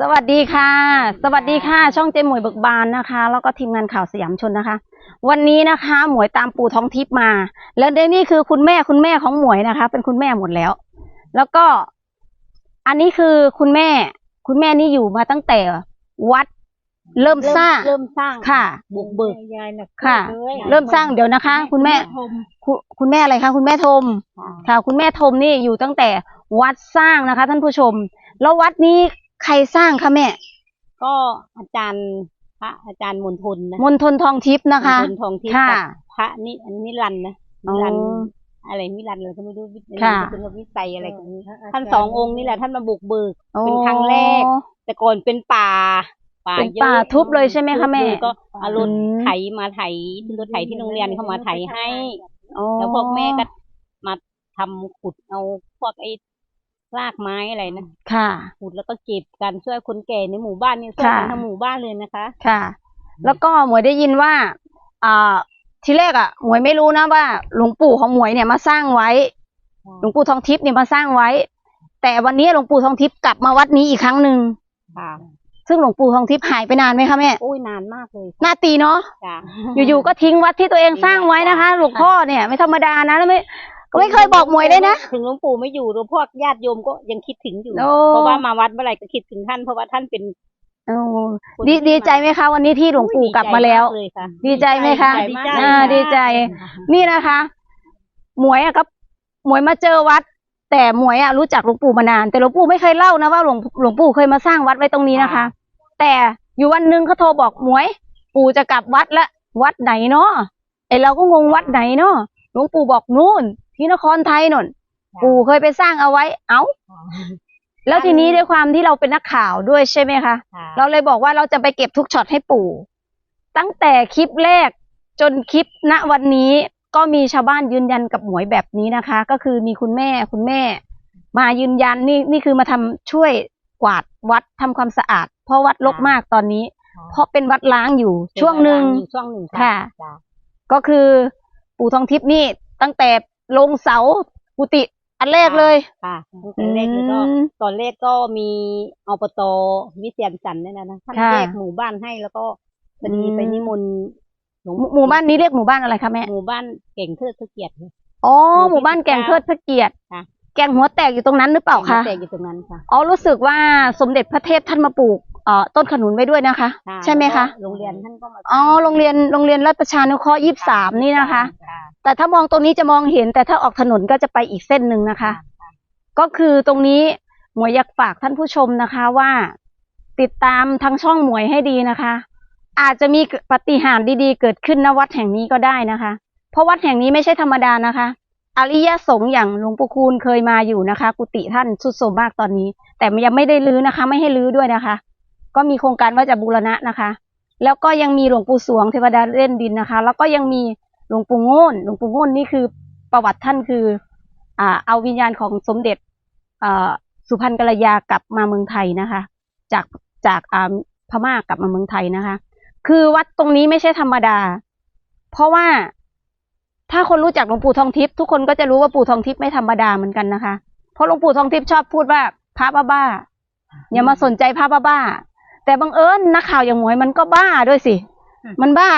สวัสดีค่ะ สวัสดีค่ะ ช่องเจมหมวยเบิกบานนะคะ แล้วก็ทีมงานข่าวสยามชนนะคะ วันนี้นะคะ หมวยตามปู่ท้องทิพย์มา แล้วเดยวนี่คือคุณแม่คุณแม่ของหมวยนะคะ เป็นคุณแม่หมดแล้ว แล้วก็ อันนี้คือคุณแม่ คุณแม่นี่อยู่มาตั้งแต่วัดเริ่มสร้างเริ่มสร้างค่ะ บุกเบิกยายน่ะค่ะเลยเริ่มสร้างเดี๋ยวนะคะ คุณแม่ชมคุณคุณแม่อะไรคะคุณแม่ทมค่ะ คุณแม่ทมนี่อยู่ตั้งแต่วัดสร้างนะคะ ท่านผู้ชม แล้ววัดนี้ ใครสร้างคะแม่ ก็อาจารย์พระอาจารย์มณฑลนะมณฑลทองทิพย์นะคะมณฑลทองทิพย์ค่ะกับพระนี่อันนิรันดร์นะอ๋นิอรันดร์อะไรนิรันดร์อะไรก็ไม่รู้วิค่ะเป็นวิสัยอะไรกันนี้เออท่านสององค์นี่แหละท่านมาบุกเบิกโอ้เป็นครั้งแรก แต่ก่อนเป็นป่า ป่าเป็นเยอะป่าทุบเลยใช่ไหมคะแม่ทุบเลยก็เอารถอืมไถมาไถรถไถที่โรงเรียนเขามาไถให้อ๋อแล้วพวกแม่ก็มาทำขุดเอาพวกไอ้ รากไม้อะไรนะค่ะขุดแล้วก็เก็บกันช่วยคนแก่ในหมู่บ้านนี่ช่วยกันค่ะทั้งหมู่บ้านเลยนะคะ ค่ะ แล้วก็หมวยได้ยินว่าอ่าทีแรกอะหมวยไม่รู้นะว่า หลวงปู่ของหมวยเนี่ยมาสร้างไว้ หลวงปู่ทองทิพย์เนี่ยมาสร้างไว้ แต่วันนี้หลวงปู่ทองทิพย์กลับมาวัดนี้อีกครั้งหนึ่งค่ะซึ่งหลวงปู่ทองทิพย์หายไปนานไหมคะแม่โอ้ยนานมากเลยหน้าตีเนาะจ้ะอยู่ๆก็ทิ้งวัดที่ตัวเองสร้างไว้นะคะ หลวงพ่อเนี่ย ไม่ธรรมดานะแล้วไม่ ก็ไม่เคยบอกหมวยเลยนะ ถึงหลวงปู่ไม่อยู่หลวงพวกญาติโยมก็ยังคิดถึงอยู่ โอ้ เพราะว่ามาวัดเมื่อไหร่ก็คิดถึงท่าน เพราะว่าท่านเป็นโอ้คนดีที่ดีใจไหมคะ วันนี้ที่หลวงปู่กลับมาแล้ว ดีใจกเลยค่ะ ดีใจไหมคะดีใจอ่าดีใจ นี่นะคะ หมวยอะครับหมวยมาเจอวัด แต่หมวยอะรู้จักหลวงปู่มานาน แต่หลวงปู่ไม่เคยเล่านะว่าหลวงหลวงปู่เคยมาสร้างวัดไว้ตรงนี้นะคะ แต่อยู่วันหนึ่งเขาโทรบอกหมวย ปู่จะกลับวัดละ วัดไหนเนาะไอเราก็งงวัดไหนเนาะหลวงปู่บอกนู่น ที่นครไทยนนปู่เคยไปสร้างเอาไว้ เอ้า แล้วทีนี้ด้วยความที่เราเป็นนักข่าวด้วยใช่ไหมคะค่ะเราเลยบอกว่าเราจะไปเก็บทุกช็อตให้ปู่ ตั้งแต่คลิปแรกจนคลิปณวันนี้ก็มีชาวบ้านยืนยันกับหมวยแบบนี้นะคะ ก็คือมีคุณแม่คุณแม่ มายืนยันนี่นี่คือมาทำช่วยกวาดวัดทำความสะอาด เพราะวัดรกมากตอนนี้ เพราะเป็นวัดล้างอยู่ช่วงหนึ่งอยู่ช่วงหนึ่งค่ะจ้ะก็คือปู่ทองทิพย์นี่ตั้งแต่ ลงเสากุฏิอันแรกเลย ค่ะตั้งแต่แรกเลยก็อืมตอนแรกก็มีอบตวิเชียนจันทร์เนี่ยนะนะท่านค่ะแยกหมู่บ้านให้แล้วก็พอดีอืม ไปนิมนต์หลวงหมู่หมู่บ้านนี้เรียกหมู่บ้านอะไรคะแม่ หมู่บ้านเก่งเทิดพระเกียรติค่ะอ๋อหหมู่มู่บ้านที่แก่ง19เทิดพระเกียรติค่ะ แก่งหัวแตกอยู่ตรงนั้นหรือเปล่าคะแต่อยู่ตรงนั้นค่ะอ๋อรู้สึกว่าสมเด็จพระเทพท่านมาปลูกเอ่อต้นขนุนไว้ด้วยนะคะค่ะใช่ไหมคะแล้วก็โรงเรียนท่านก็มาอ๋อโรงเรียนโรงเรียนรัฐประชานุเคราะห์ยี่สามนี่นะคะค่ะแต่ถ้ามองตรงนี้จะมองเห็น แต่ถ้าออกถนนก็จะไปอีกเส้นหนึ่งนะคะ ก็คือตรงนี้หมวยอยากฝากท่านผู้ชมนะคะว่า ติดตามทางช่องหมวยให้ดีนะคะ อาจจะมีปาฏิหารย์ดีๆ เกิดขึ้นณวัดแห่งนี้ก็ได้นะคะ เพราะวัดแห่งนี้ไม่ใช่ธรรมดานะคะ อริยสงฆ์อย่างหลวงปู่คูณเคยมาอยู่นะคะ กุฏิท่านสุดโทรมมากตอนนี้ แต่ยังไม่ได้รื้อนะคะ ไม่ให้รื้อด้วยนะคะ ก็มีโครงการว่าจะบูรณะนะคะ แล้วก็ยังมีหลวงปู่สวงเทวดาเล่นดินนะคะ แล้วก็ยังมีหลวงปู่ง่นหลวงปู่ง่นนี่คือประวัติท่านคืออ่าเอาวิญญาณของสมเด็จอ่าสุพรรณกัลยากลับมาเมืองไทยนะคะ จากจากอ่าพม่ากลับมาเมืองไทยนะคะ คือวัดตรงนี้ไม่ใช่ธรรมดา เพราะว่า ถ้าคนรู้จักหลวงปู่ทองทิพย์ทุกคนก็จะรู้ว่าปู่ทองทิพย์ไม่ธรรมดาเหมือนกันนะคะ เพราะหลวงปู่ทองทิพย์ชอบพูดว่าพระบ้าๆอย่ามาสนใจพระบ้าๆแต่บังเอิญนักข่าวอย่างหมวยมันก็บ้าด้วยสิ มันบ้า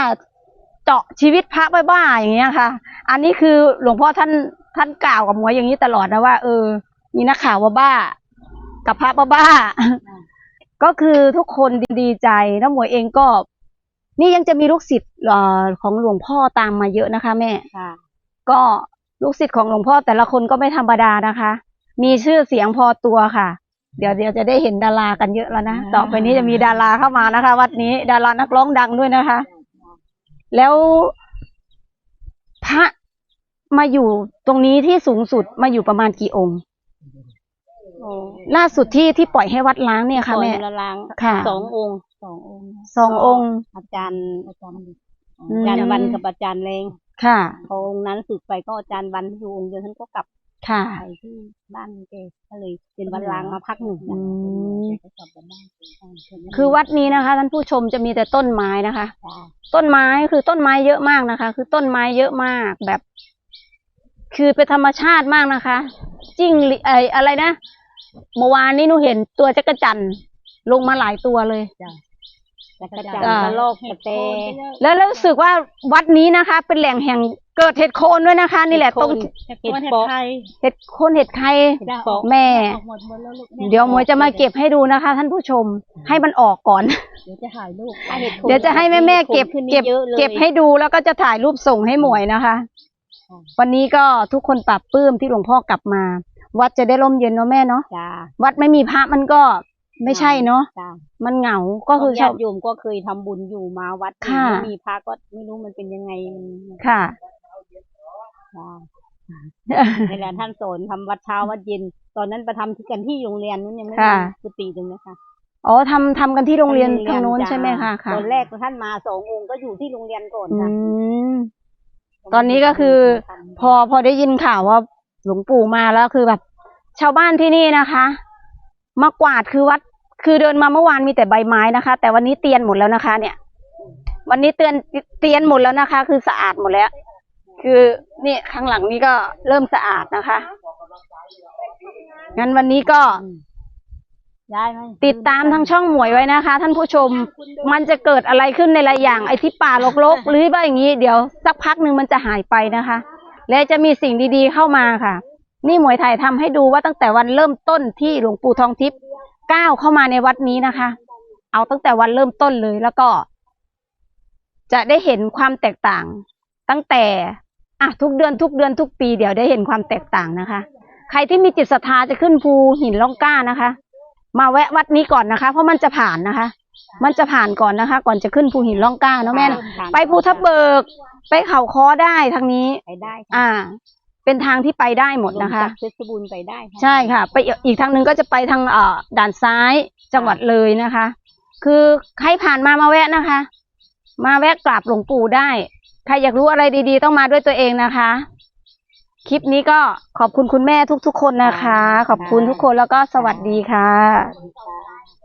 เจาะชีวิตพระบ้าๆอย่างเงี้ยค่ะ อันนี้คือหลวงพ่อท่านท่านกล่าวกับหมวยอย่างนี้ตลอดนะว่า เออ มีนักข่าวว่าบ้า กับพระบ้าๆก็คือทุกคนดีใจแล้วหมวยเองก็ นี่ยังจะมีลูกศิษย์เอ่อของหลวงพ่อตามมาเยอะนะคะ แม่ค่ะก็ลูกศิษย์ของหลวงพ่อแต่ละคนก็ไม่ธรรมดานะคะ มีชื่อเสียงพอตัวค่ะ เดี๋ยวเดี๋ยวจะได้เห็นดารากันเยอะแล้วนะต่อไปนี้จะมีดาราเข้ามานะคะ วัดนี้ดารานักร้องดังด้วยนะคะ แล้วพระมาอยู่ตรงนี้ที่สูงสุดมาอยู่ประมาณกี่องค์โอ้ล่าสุดที่ที่ปล่อยให้วัดล้างเนี่ยค่ะก่อนแม่ละลางค่ะสององค์ สององค์สององค์ อาจารย์อาจารย์อืมอาจารย์วันกับอาจารย์แรงค่ะพอองค์นั้นสึกไปก็อาจารย์วันที่อยู่องค์เดียวท่านก็กลับค่ะไปที่บ้านแกก็เลยเป็นวันล้างมาพักหนึ่งอืมก็กลับมาบ้านคือวัดนี้นะคะ ท่านผู้ชมจะมีแต่ต้นไม้นะคะจ้าต้นไม้คือต้นไม้เยอะมากนะคะ คือต้นไม้เยอะมากแบบ คือเป็นธรรมชาติมากนะคะ จิ้งหรีไออะไรนะเมื่อวานนี้หนูเห็นตัวจักรจันทร์ลงมาหลายตัวเลย จักรจันทอ่าร์กระโลกกระเตแล้วแล้วรู้สึกว่าวัดนี้นะคะ เป็นแหล่งแห่งเกิดเห็ดโคนด้วยนะคะ นี่แหละตรงเห็ดโคนเห็ดโคนเห็ดไข่เห็ดโปะแม่ เดี๋ยวหมวยจะมาเก็บให้ดูนะคะ ท่านผู้ชมให้มันออกก่อน เดี๋ยวจะถ่ายรูปถ้าเห็ดโคนเดี๋ยวจะให้แม่แม่ๆเก็บขึ้นนี่เก็บยอะลยเก็บให้ดูแล้วก็จะถ่ายรูปส่งให้หมวยนะคะ วันนี้ก็ทุกคนปรับปลื้มที่หลวงพ่อกลับมา วัดจะได้ร่มเย็นเนาะแม่เนาะจ้าวัดไม่มีพระมันก็ ไม่ใช่เนาะจ้ามันเหงาก็คือญาชาว ติโยมก็เคยทำบุญอยู่มาวัดนี้ค่ะ ไม่มีพระก็ไม่รู้มันเป็นยังไงมันค่ะ จ้านี่แหละท่านสอนทำวัดเช้าวัดเย็น ตอนนั้นไปทำที่กันที่โรงเรียนนู้นยังไม่ค่ะมีกุฏิตรงนะคะอ๋อทำทำกันที่โรงเรียนโรงเรียนทางโน้นจ้ะใช่ไหมคะค่ะตอนแรกท่านมาสององค์ก็อยู่ที่โรงเรียนก่อนอืค่ะม ตอนนี้ก็คือ พอพอได้ยินข่าวว่าหลวงปู่มาแล้วคือแบบ ชาวบ้านที่นี่นะคะ มากวาดคือวัด คือเดินมาเมื่อวานมีแต่ใบไม้นะคะ แต่วันนี้เตียนหมดแล้วนะคะ เนี่ย วันนี้เตือนเตียนหมดแล้วนะคะ คือสะอาดหมดแล้ว คือนี่ข้างหลังนี้ก็เริ่มสะอาดนะคะงั้นวันนี้ก็ย้ายไหมติดตามทางช่องหมวยไว้นะคะ ท่านผู้ชมมันจะเกิดอะไรขึ้นในหลายอย่างไอ้ที่ป่ารกๆ หรือว่าอย่างนี้เดี๋ยวสักพักหนึ่งมันจะหายไปนะคะ และจะมีสิ่งดีๆเข้ามาค่ะ นี่หมวยถ่ายทำให้ดูว่าตั้งแต่วันเริ่มต้นที่หลวงปู่ทองทิพย์ก้าวเข้ามาในวัดนี้นะคะ เอาตั้งแต่วันเริ่มต้นเลยแล้วก็ จะได้เห็นความแตกต่าง ตั้งแต่อะทุกเดือนทุกเดือนทุกปีเดี๋ยวได้เห็นความแตกต่างนะคะ ใครที่มีจิตศรัทธาจะขึ้นภูหินล่องกล้านะคะ มาแวะวัดนี้ก่อนนะคะ เพราะมันจะผ่านนะคะ มันจะผ่านก่อนนะคะ ก่อนจะขึ้นภูหินล่องกล้าเนาะแม่เนาะค่ะไปภูทับเบิก ไปเขาค้อได้ทางนี้ไปได้ค่ะอ่า เป็นทางที่ไปได้หมดนะคะลงจากเพชรบูรณ์ไปได้ค่ะใช่ค่ะ ไปอีกอีกทางหนึ่งก็จะไปทางเอ่อด่านซ้ายจังหวัดเลยนะคะ คือใครผ่านมามาแวะนะคะ มาแวะกราบหลวงปู่ได้ ใครอยากรู้อะไรดีๆ ต้องมาด้วยตัวเองนะคะ คลิปนี้ก็ขอบคุณคุณแม่ทุกๆคนนะคะ ขอบคุณทุกคนแล้วก็สวัสดีค่ะสวัสดีค่ะ